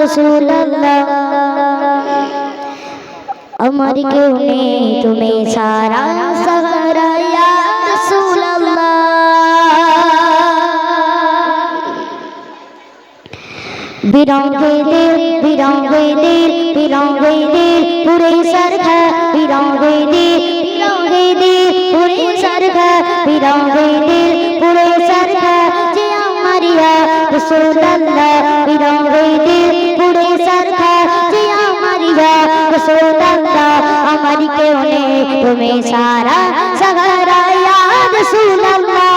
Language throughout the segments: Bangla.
রসুল্লাহ। আমার কেউ নেই তুমি সারা সাহারা বিরঙ্গেদের বিরঙ্গেদের বিরঙ্গেদের পুরে সরখা বিরঙ্গেদের বিরঙ্গেদের পুরে সরখা বিরঙ্গেদের পুরে সরখা মালিক তুমি সারা সগরা ইয়া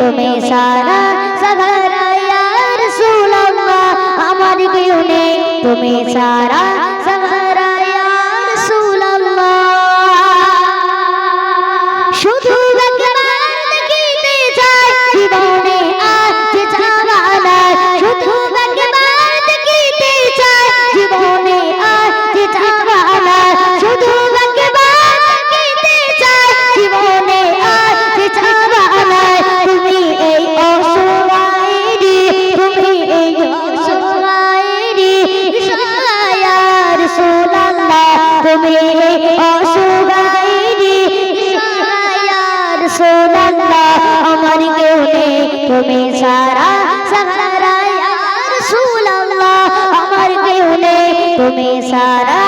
তুমি সারা সাহারা ইয়ার সুলম্মা আমার কেউ তুমি সারা তুমি সারা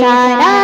সারা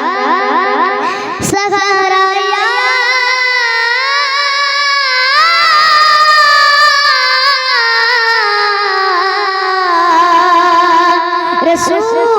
রসুল